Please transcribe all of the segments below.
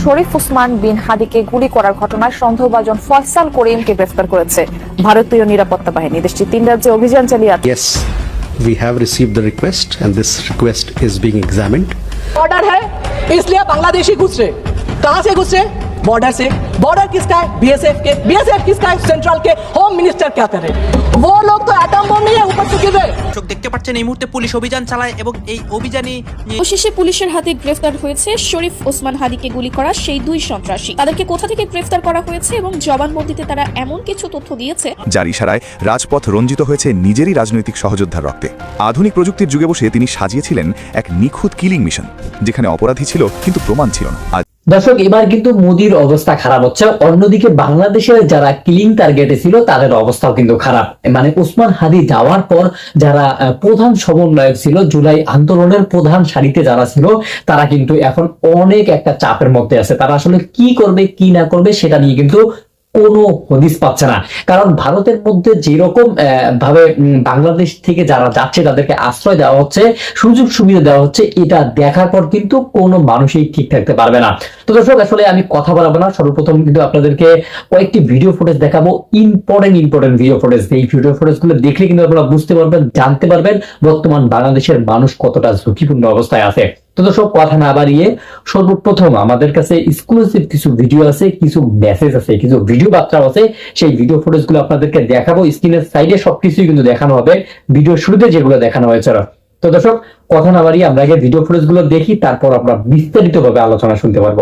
শরীফ উসমান বিন হাদিকে গুলি করার ঘটনায় সন্দেহভাজন ফয়সাল করিমকে গ্রেফতার করেছে ভারতীয় নিরাপত্তা বাহিনী দেশটির তিন রাজ্যে অভিযান চালিয়ে আছে Yes, we have received the request and this request is being examined. Border है इसलिए बांग्लादेशी घुस रहे कहां से घुस रहे बॉर्डर से बॉर्डर किसका है बीएसएफ के बीएसएफ किसका है सेंट्रल के होम मिनिस्टर क्या करे वो लोग तो एटम बम नहीं है ऊपर से गिर रहे পাচ্ছেন এই মুহূর্তে পুলিশ অভিযান চালায় এবং এই অভিযানে অবশেষে পুলিশের হাতে গ্রেফতার হয়েছে শরীফ ওসমান হাদিকে গুলি করা সেই দুই সন্ত্রাসী। তাদেরকে কোথা থেকে গ্রেফতার করা হয়েছে এবং জবানবন্দিতে তারা এমন কিছু তথ্য দিয়েছে? যার ইশারায় রাজপথ রঞ্জিত হয়েছে নিজেরই রাজনৈতিক সহযোদ্ধার রক্তে। আধুনিক প্রযুক্তির যুগে বসে তিনি সাজিয়েছিলেন এক নিখুঁত কিলিং মিশন যেখানে অপরাধী ছিল কিন্তু প্রমাণ ছিল না। দর্শক, এবার কিন্তু মোদির অবস্থা খারাপ হচ্ছে। অন্যদিকে বাংলাদেশের যারা কিলিং টার্গেটে ছিল, তাদের অবস্থাও কিন্তু খারাপ। মানে উসমান হাদি যাওয়ার পর যারা প্রধান সমন্বয়ক ছিল, জুলাই আন্দোলনের প্রধান সারিতে যারা ছিল, তারা কিন্তু এখন অনেক একটা চাপের মধ্যে আছে। তারা আসলে কি করবে, কি না করবে, সেটা নিয়ে কিন্তু কোনো হদিস পাচ্ছে না। কারণ ভারতের মধ্যে যেরকম ভাবে বাংলাদেশ থেকে যারা যাচ্ছে, তাদেরকে আশ্রয় দেওয়া হচ্ছে, সুযোগ সুবিধা দেওয়া হচ্ছে, এটা দেখার পর কিন্তু কোনো মানুষই ঠিক থাকতে পারবে না। তো দর্শক, আসলে আমি কথা বলাবো না। সর্বপ্রথম কিন্তু আপনাদেরকে কয়েকটি ভিডিও ফুটেজ দেখাবো। ইম্পর্টেন্ট ইম্পর্টেন্ট ভিডিও ফুটেজ এই ভিডিও ফুটেজগুলো দেখলে কিন্তু আপনারা বুঝতে পারবেন, জানতে পারবেন বর্তমান বাংলাদেশের মানুষ কতটা ঝুঁকিপূর্ণ অবস্থায় আছে। তো দর্শক, কথা না বাড়িয়ে সর্বপ্রথম আমাদের কাছে এক্সক্লুসিভ কিছু ভিডিও আছে, কিছু মেসেজ আছে, কিছু ভিডিও বার্তাও আছে। সেই ভিডিও ফুটেজগুলো আপনাদেরকে দেখাবো। স্ক্রিনের সাইডে সবকিছুই কিন্তু দেখানো হবে। ভিডিও শুরুতে যেগুলো দেখানো হয়েছিল তো দর্শক, কথা না বাড়িয়ে আমরা আগে ভিডিও ফুটেজগুলো দেখি, তারপর আমরা বিস্তারিত ভাবে আলোচনা শুনতে পারব।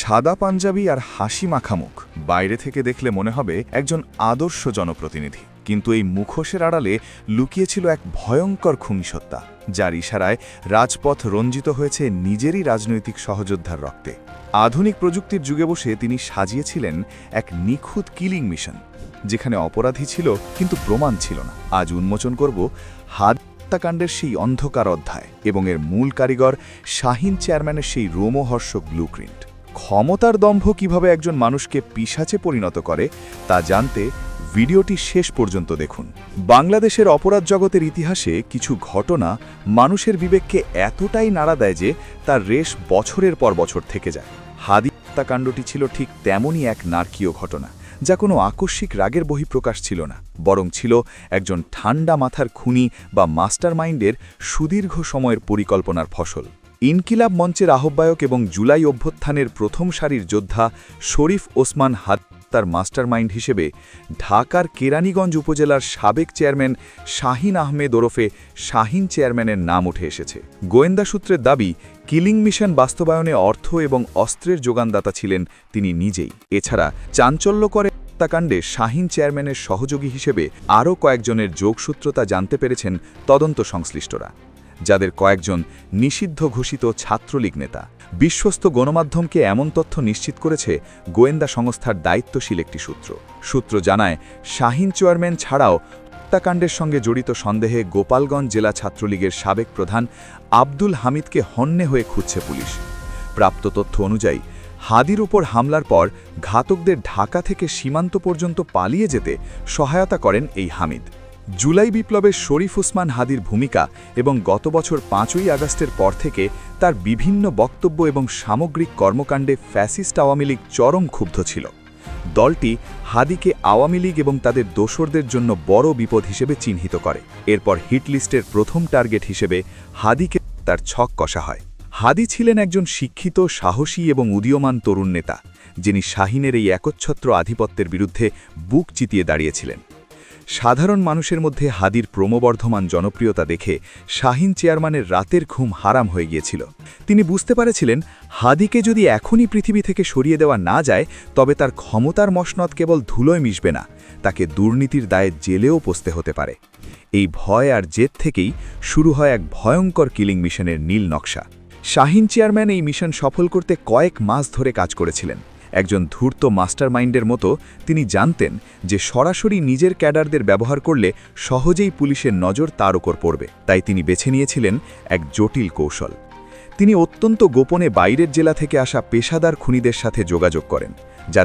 সাদা পাঞ্জাবি আর হাসি মাখামুখ। বাইরে থেকে দেখলে মনে হবে একজন আদর্শ জনপ্রতিনিধি। কিন্তু এই মুখোশের আড়ালে লুকিয়েছিল এক ভয়ঙ্কর খুনিসত্তা, যার ইশারায় রাজপথ রঞ্জিত হয়েছে নিজেরই রাজনৈতিক সহযোদ্ধার রক্তে। আধুনিক প্রযুক্তির যুগে বসে তিনি সাজিয়েছিলেন এক নিখুঁত কিলিং মিশন, যেখানে অপরাধী ছিল কিন্তু প্রমাণ ছিল না। আজ উন্মোচন করব হাত হত্যাকাণ্ডের সেই অন্ধকার অধ্যায় এবং এর মূল কারিগর শাহিন চেয়ারম্যানের সেই রোমহর্ষক ব্লুপ্রিন্ট। ক্ষমতার দম্ভ কীভাবে একজন মানুষকে পিসাচে পরিণত করে, তা জানতে ভিডিওটি শেষ পর্যন্ত দেখুন। বাংলাদেশের অপরাধ জগতের ইতিহাসে কিছু ঘটনা মানুষের বিবেককে এতটাই নাড়া দেয় যে তার রেশ বছরের পর বছর থেকে যায়। হাদি হত্যাকাণ্ডটি ছিল ঠিক তেমনই এক নারকীয় ঘটনা, যা কোনো আকস্মিক রাগের বহিঃপ্রকাশ ছিল না, বরং ছিল একজন ঠান্ডা মাথার খুনি বা মাস্টারমাইন্ডের সুদীর্ঘ সময়ের পরিকল্পনার ফসল। ইনকিলাব মঞ্চের আহ্বায়ক এবং জুলাই অভ্যুত্থানের প্রথম সারির যোদ্ধা শরীফ ওসমান হাত তার মাস্টারমাইন্ড হিসেবে ঢাকার কেরানীগঞ্জ উপজেলার সাবেক চেয়ারম্যান শাহিন আহমেদ ওরফে শাহিন চেয়ারম্যানের নাম উঠে এসেছে। গোয়েন্দা সূত্রের দাবি, কিলিং মিশন বাস্তবায়নে অর্থ এবং অস্ত্রের যোগানদাতা ছিলেন তিনি নিজেই। এছাড়া চাঞ্চল্য করে হত্যাকাণ্ডে শাহিন চেয়ারম্যানের সহযোগী হিসেবে আরও কয়েকজনের যোগসূত্রতা জানতে পেরেছেন তদন্ত সংশ্লিষ্টরা, যাদের কয়েকজন নিষিদ্ধ ঘোষিত ছাত্রলীগ নেতা। বিশ্বস্ত গণমাধ্যমকে এমন তথ্য নিশ্চিত করেছে গোয়েন্দা সংস্থার দায়িত্বশীল একটি সূত্র। সূত্র জানায়, শাহিন চেয়ারম্যান ছাড়াও হত্যাকাণ্ডের সঙ্গে জড়িত সন্দেহে গোপালগঞ্জ জেলা ছাত্রলীগের সাবেক প্রধান আব্দুল হামিদকে হন্যে হয়ে খুঁজছে পুলিশ। প্রাপ্ত তথ্য অনুযায়ী, হাদির উপর হামলার পর ঘাতকদের ঢাকা থেকে সীমান্ত পর্যন্ত পালিয়ে যেতে সহায়তা করেন এই হামিদ। জুলাই বিপ্লবের শরীফ উসমান হাদির ভূমিকা এবং গত বছর পাঁচই আগস্টের পর থেকে তার বিভিন্ন বক্তব্য এবং সামগ্রিক কর্মকাণ্ডে ফ্যাসিস্ট আওয়ামী লীগ চরম ক্ষুব্ধ ছিল। দলটি হাদিকে আওয়ামী লীগ এবং তাদের দোসরদের জন্য বড় বিপদ হিসেবে চিহ্নিত করে। এরপর হিটলিস্টের প্রথম টার্গেট হিসেবে হাদিকে তার ছক কষা হয়। হাদি ছিলেন একজন শিক্ষিত, সাহসী এবং উদীয়মান তরুণ নেতা, যিনি শাহিনের এই একচ্ছত্র আধিপত্যের বিরুদ্ধে বুক চিতিয়ে দাঁড়িয়েছিলেন। সাধারণ মানুষের মধ্যে হাদির ক্রমবর্ধমান জনপ্রিয়তা দেখে শাহিন চেয়ারম্যানের রাতের ঘুম হারাম হয়ে গিয়েছিল। তিনি বুঝতে পারেছিলেন, হাদিকে যদি এখনই পৃথিবী থেকে সরিয়ে দেওয়া না যায়, তবে তার ক্ষমতার মসনদ কেবল ধুলোয় মিশবে না, তাকে দুর্নীতির দায়ে জেলেও পচতে হতে পারে। এই ভয় আর জেদ থেকেই শুরু হয় এক ভয়ঙ্কর কিলিং মিশনের নীল নকশা। শাহিন চেয়ারম্যান এই মিশন সফল করতে কয়েক মাস ধরে কাজ করেছিলেন। একজন ধূর্ত মাস্টারমাইন্ডের মতো তিনি জানতেন যে সরাসরি নিজের ক্যাডারদের ব্যবহার করলে সহজেই পুলিশের নজর তার ওপর পড়বে তাই তিনি বেছে নিয়েছিলেন এক জটিল কৌশল তিনি অত্যন্ত গোপনে বাইরের জেলা থেকে আসা পেশাদার খুনিদের সাথে যোগাযোগ করেন যা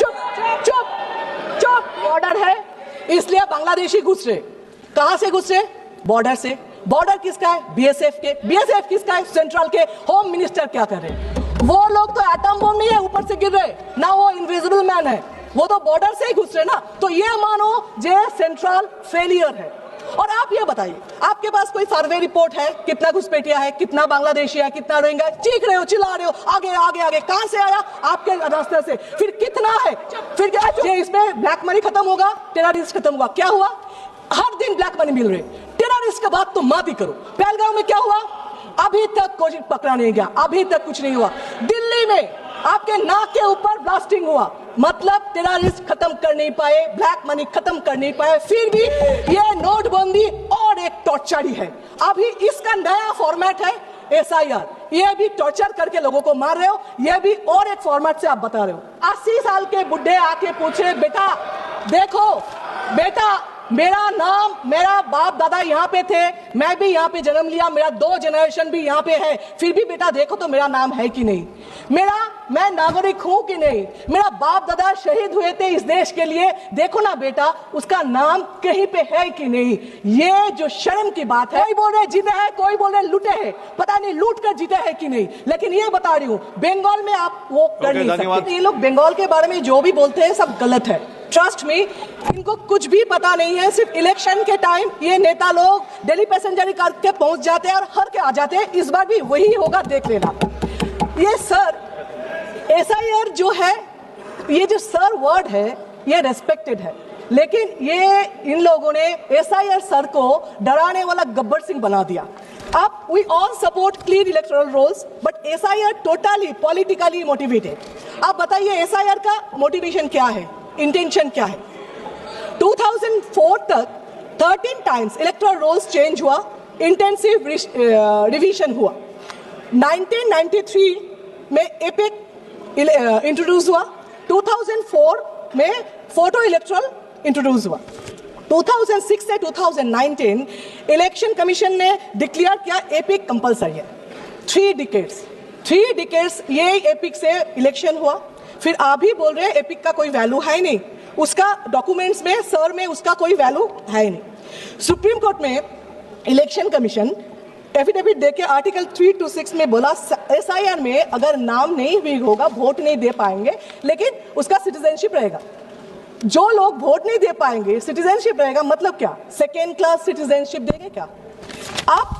चुप चुप चुप बॉर्डर है इसलिए बांग्लादेशी घुस रहे कहां से घुस रहे बॉर्डर से बॉर्डर किसका है बीएसएफ के बीएसएफ किसका है सेंट्रल के होम मिनिस्टर क्या कर रहे हैं वो लोग तो एटम बम नहीं है, ऊपर से गिर रहे। ना वो इनविजिबल मैन है। वो तो बॉर्डर से ही घुस रहे ना। तो ये मानो जे सेंट्रल फेलियर है। और आप ये बताइए, आपके पास कोई सर्वे रिपोर्ट है? कितना घुसपैठिया है, कितना बांग्लादेशी है, कितना रोहिंगा है? चीख रहे हो, चिल्ला रहे हो, आगे आगे आगे। कहाँ से आया? आपके रास्ते से। फिर कितना है? फिर क्या ये इसमें ब्लैक मनी खत्म होगा टेररिस्ट खत्म हुआ क्या हुआ? हर दिन ब्लैक मनी मिल रहे। टेररिस्ट के बाद तो मात ही करो। पहलगांव में क्या हुआ? अभी तक कोई पकड़ा नहीं गया, अभी तक कुछ नहीं हुआ। दिल्ली में आपके नाक के ऊपर ब्लास्टिंग हुआ। मतलब टेररिस्ट खत्म कर नहीं पाए ब्लैक मनी खत्म कर नहीं पाए, फिर भी ये नोटबंदी और एक टॉर्चर ही है। अभी इसका नया फॉर्मेट है एसआईआर ये भी टॉर्चर करके लोगों को मार रहे हो, ये भी और एक फॉर्मेट से आप बता रहे हो। अस्सी साल के बुढ़े आके पूछे बेटा, देखो, बेटा मेरा नाम मेरा बाप दादा यहाँ पे थे मैं भी यहाँ पे जन्म लिया मेरा दो जनरेशन भी यहाँ पे है फिर भी बेटा देखो तो मेरा नाम है कि नहीं। मेरा मैं नागरिक हूँ कि नहीं? मेरा बाप दादा शहीद हुए थे इस देश के लिए देखो ना बेटा उसका नाम कहीं पे है कि नहीं? ये जो शर्म की बात है कोई बोल रहे जीते हैं कोई बोल रहे लूटे हैं पता नहीं लूट कर जीते हैं कि नहीं। लेकिन ये बता रही हूँ बंगाल में आप वो कर नहीं सकते। ये लोग बंगाल के बारे में जो भी बोलते हैं सब गलत है। ट्रस्ट मी इनको कुछ भी पता नहीं है, सिर्फ़ इलेक्शन के टाइम ये नेता लोग दिल्ली पैसेंजर करके पहुँच जाते हैं और हर के आ जाते हैं, इस बार भी वही होगा, देख लेना। ये सर एसआईआर जो है, ये जो सर वर्ड है, ये रेस्पेक्टेड है। लेकिन ये इन लोगों ने एसआईआर सर को डराने वाला गब्बर सिंह बना दिया। अब we all support clean electoral rolls but SIR totally politically motivated आप बताइए एसआईआर का मोटिवेशन क्या है? इंटेंशन क्या है? 2004 तक 13 टाइम्स इलेक्टोरल रोल्स चेंज हुआ इंटेंसिव रिवीजन हुआ। 1993 में एपिक इंट्रोड्यूस हुआ। 2004 में फ़ोटो इलेक्ट्रल इंट्रोड्यूस हुआ। 2006 से 2019 इलेक्शन कमीशन ने डिक्लेयर किया एपिक कंपलसरी है। थ्री डिकेट्स थ्री डिकेट्स ये एपिक से इलेक्शन हुआ। फिर आप ही बोल रहे हैं एपिक का कोई वैल्यू है नहीं। उसका डॉक्यूमेंट्स में सर में उसका कोई वैल्यू है नहीं। सुप्रीम कोर्ट में इलेक्शन कमीशन एफिडेविट देके आर्टिकल थ्री टू सिक्स में बोला एसआईआर में अगर नाम नहीं भी होगा वोट नहीं दे पाएँगे लेकिन उसका सिटीजनशिप रहेगा। जो लोग वोट नहीं दे पाएँगे सिटीजनशिप रहेगा मतलब क्या? सेकेंड क्लास सिटीजनशिप देंगे क्या? आप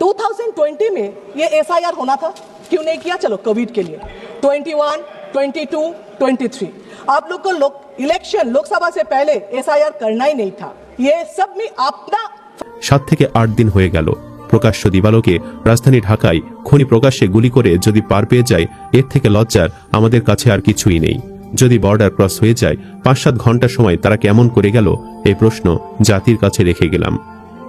2020 में ये एसआईआर होना था? क्यों नहीं किया? चलो कोविड के लिए। 21, 22, 23 आप लोग को लोक इलेक्शन लोकसभा से पहले एसआईआर करना ही नहीं था ये सब में अपना সাত থেকে আট দিন হয়ে গেল প্রকাশ্য দিবালোকে রাজধানী ঢাকায় খনি প্রকাশ্যে গুলি করে যদি পার পেয়ে যায় এর থেকে লজ্জার আমাদের কাছে আর কিছুই নেই যদি বর্ডার ক্রস হয়ে যায় পাঁচ সাত ঘন্টা সময় তারা কেমন করে গেল এই প্রশ্ন জাতির কাছে রেখে গেলাম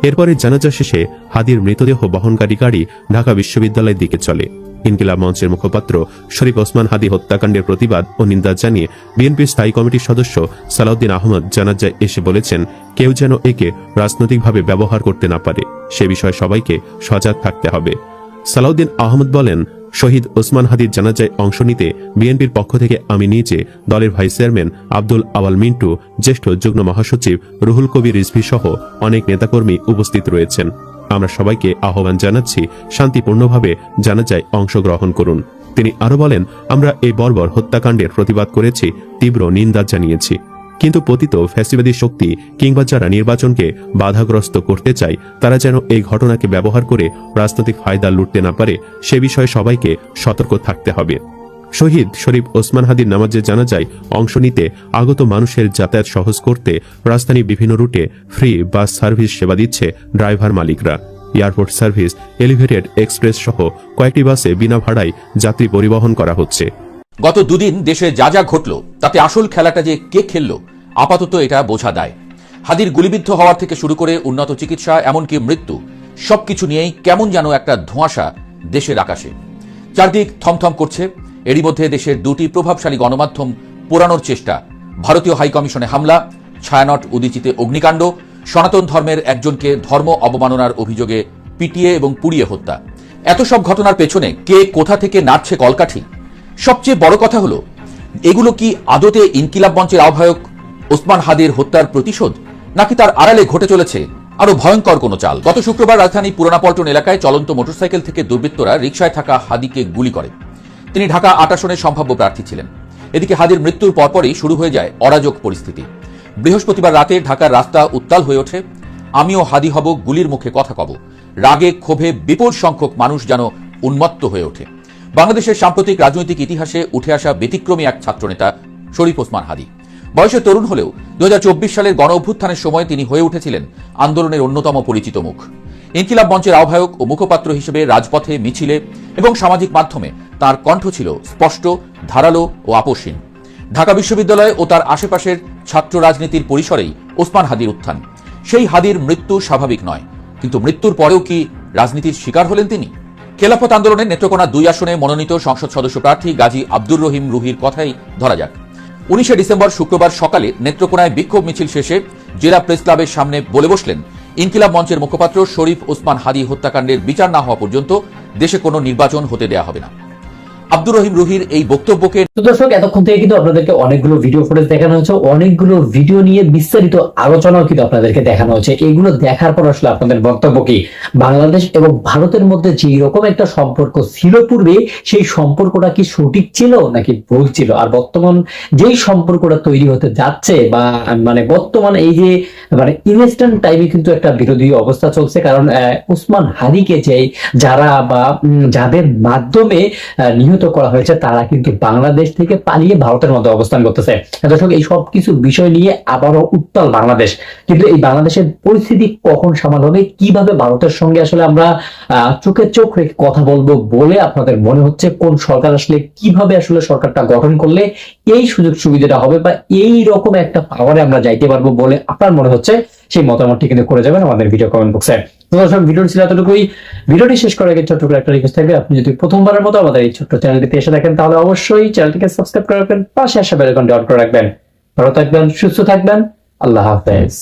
এরপরে জানাজা শেষে হাদির মৃতদেহ বহনকারী গাড়ি ঢাকা বিশ্ববিদ্যালয়ের দিকে চলে ইনকিলাব মঞ্চের মুখপাত্র শরীফ ওসমান হাদি হত্যাকাণ্ডের প্রতিবাদ ও নিন্দা জানিয়ে বিএনপির স্থায়ী কমিটির সদস্য সালাউদ্দিন আহমদ জানাজায় এসে বলেছেন, কেউ যেন একে রাজনৈতিকভাবে ব্যবহার করতে না পারে। সে বিষয়ে সবাইকে সজাগ থাকতে হবে। সালাউদ্দিন আহমদ বলেন, শহীদ ওসমান হাদির জানাজায় অংশ নিতে বিএনপির পক্ষ থেকে আমি নিজে দলের ভাইস চেয়ারম্যান আব্দুল আওয়াল মিন্টু, জ্যেষ্ঠ যুগ্ম মহাসচিব রুহুল কবির রিজভি সহ অনেক নেতাকর্মী উপস্থিত রয়েছেন। আমরা সবাইকে আহ্বান জানাচ্ছি, শান্তিপূর্ণভাবে জানাজায় অংশগ্রহণ করুন। তিনি আরও বলেন, আমরা এই বর্বর হত্যাকাণ্ডের প্রতিবাদ করেছি, তীব্র নিন্দা জানিয়েছি। কিন্তু পতিত ফ্যাসিবাদী শক্তি কিংবা যারা নির্বাচনকে বাধাগ্রস্ত করতে চায়, তারা যেন এই ঘটনাকে ব্যবহার করে রাজনৈতিক ফায়দা লুটতে না পারে, সে বিষয়ে সবাইকে সতর্ক থাকতে হবে। শহীদ শরীফ ওসমান হাদির নামাজে জানা যায় অংশ নিতে আগত মানুষের যাতায়াত সহজ করতে রাজধানী বিভিন্ন রুটে ফ্রি বাস সার্ভিস সেবা দিচ্ছে ড্রাইভার মালিকরা। এয়ারপোর্ট সার্ভিস, এলিভেটেড এক্সপ্রেস সহ কয়েকটি বাসে বিনা ভাড়ায় যাত্রী পরিবহন করা হচ্ছে। গত দুদিন দেশে যা যা ঘটল, তাতে আসল খেলাটা যে কে খেলল, আপাতত এটা বোঝা দেয়। হাদির গুলিবিদ্ধ হওয়ার থেকে শুরু করে উন্নত চিকিৎসা, এমনকি মৃত্যু, সবকিছু নিয়েই কেমন যেন একটা ধোঁয়াশা দেশের আকাশে। চারদিক থমথম করছে এরই মধ্যে দেশের দুটি প্রভাবশালী গণমাধ্যম পোড়ানোর চেষ্টা। ভারতীয় হাইকমিশনে হামলা, ছায়ানট উদিচিতে অগ্নিকাণ্ড, সনাতন ধর্মের একজনকে ধর্ম অবমাননার অভিযোগে পিটিয়ে এবং পুড়িয়ে হত্যা। এত সব ঘটনার পেছনে কে কোথা থেকে নাড়ছে কলকাঠি? সবচেয়ে বড় কথা হলো, এগুলো কি আদতে ইনকিলাব মঞ্চের আহ্বায়ক ওসমান হাদির হত্যার প্রতিশোধ, নাকি তার আড়ালে ঘটে চলেছে আরও ভয়ঙ্কর কোনো চাল? গত শুক্রবার রাজধানী পুরানাপল্টন এলাকায় চলন্ত মোটরসাইকেল থেকে দুর্বৃত্তরা রিকশায় থাকা হাদিকে গুলি করে। তিনি ঢাকা আট আসনের সম্ভাব্য প্রার্থী ছিলেন। এদিকে হাদির মৃত্যুর পরপরই শুরু হয়ে যায় অরাজক পরিস্থিতি। বৃহস্পতিবার রাতে ঢাকার রাস্তা উত্তাল হয়ে ওঠে, আমিও হাদি হব, গুলির মুখে কথা কব। রাগে, ক্ষোভে বিপুল সংখ্যক মানুষ যেন উন্মত্ত হয়ে ওঠে। বাংলাদেশের সাম্প্রতিক রাজনৈতিক ইতিহাসে উঠে আসা ব্যতিক্রমী এক ছাত্রনেতা শরীফ ওসমান হাদি। বয়সে তরুণ হলেও দু হাজার চব্বিশ সালের গণ অভ্যুত্থানের সময় তিনি হয়ে উঠেছিলেন আন্দোলনের অন্যতম পরিচিত মুখ। ইনকিলাব মঞ্চের আহ্বায়ক ও মুখপাত্র হিসেবে রাজপথে মিছিলে এবং সামাজিক মাধ্যমে তার কণ্ঠ ছিল স্পষ্ট, ধারালো ও আপসহীন ঢাকা বিশ্ববিদ্যালয় ও তার আশেপাশের ছাত্র রাজনীতির পরিসরেই ওসমান হাদির উত্থান। সেই হাদির মৃত্যু স্বাভাবিক নয়, কিন্তু মৃত্যুর পরেও কি রাজনীতির শিকার হলেন তিনি? খেলাফত আন্দোলনের নেত্রকোনা দুই আসনে মনোনীত সংসদ সদস্য প্রার্থী গাজী আব্দুর রহিম রুহির কথাই ধরা যাক। উনিশে ডিসেম্বর শুক্রবার সকালে নেত্রকোনায় বিক্ষোভ মিছিল শেষে জেলা প্রেস ক্লাবের সামনে বলে বসলেন ইনকিলাব মঞ্চের মুখপাত্র শরীফ ওসমান হাদি হত্যাকাণ্ডের বিচার না হওয়া পর্যন্ত দেশে কোনো নির্বাচন হতে দেয়া হবে না। আব্দুর রহিম রুহির এই বক্তব্যকে দর্শক এতক্ষণ থেকে কিন্তু আপনাদেরকে অনেকগুলো ভিডিও ফুটেজ দেখানো হচ্ছে অনেকগুলো ভিডিও নিয়ে বিস্তারিত আলোচনাও কিন্তু আপনাদেরকে দেখানো হচ্ছে এগুলো দেখার পর আসলে আপনাদের বক্তব্য কি? বাংলাদেশ এবং ভারতের মধ্যে যে রকম একটা সম্পর্ক ছিল পূর্বে সেই সম্পর্কটা কি সঠিক ছিল নাকি ভুল ছিল? আর বর্তমান যেই সম্পর্কটা তৈরি হতে যাচ্ছে বা মানে বর্তমান এই যে মানে ইনস্ট্যান্ট টাইমে কিন্তু একটা বিরোধী অবস্থা চলছে। কারণ উসমান হারিকে যে যারা বা যাদের মাধ্যমে আহ, নিহত করা হয়েছে, তারা কিন্তু বাংলাদেশ থেকে পালিয়ে ভারতের মধ্যে অবস্থান করতেছে। দর্শক, এই সব কিছু বিষয় নিয়ে আবারও উত্তাল বাংলাদেশ। কিন্তু এই বাংলাদেশের পরিস্থিতি কখন সামাল হবে, কীভাবে ভারতের সঙ্গে আসলে আমরা চোখে চোখ রেখে কথা বলব বলে আপনাদের মনে হচ্ছে, কোন সরকার আসলে কীভাবে আসলে সরকারটা গঠন করলে এই সুযোগ সুবিধাটা হবে বা এই রকম একটা পাওয়ারে আমরা যাইতে পারব বলে আপনার মনে হচ্ছে, সেই মতামতটি কিন্তু করে যাবেন আমাদের ভিডিও কমেন্ট বক্সে তো দর্শক ভিডিও ছিল এতটুকুই। ভিডিওটি শেষ করার আগে ছোট্ট করে একটা রিকোয়েস্ট থাকবে, আপনি যদি প্রথমবারের মতো আমাদের এই ছোট্ট চ্যানেলটিতে এসে দেখেন তাহলে অবশ্যই চ্যানেলটিকে সাবস্ক্রাইব করে রাখবেন, পাশে আসা বেল আইকনটি অন করে রাখবেন। ভালো থাকবেন, সুস্থ থাকবেন, আল্লাহ হাফেজ।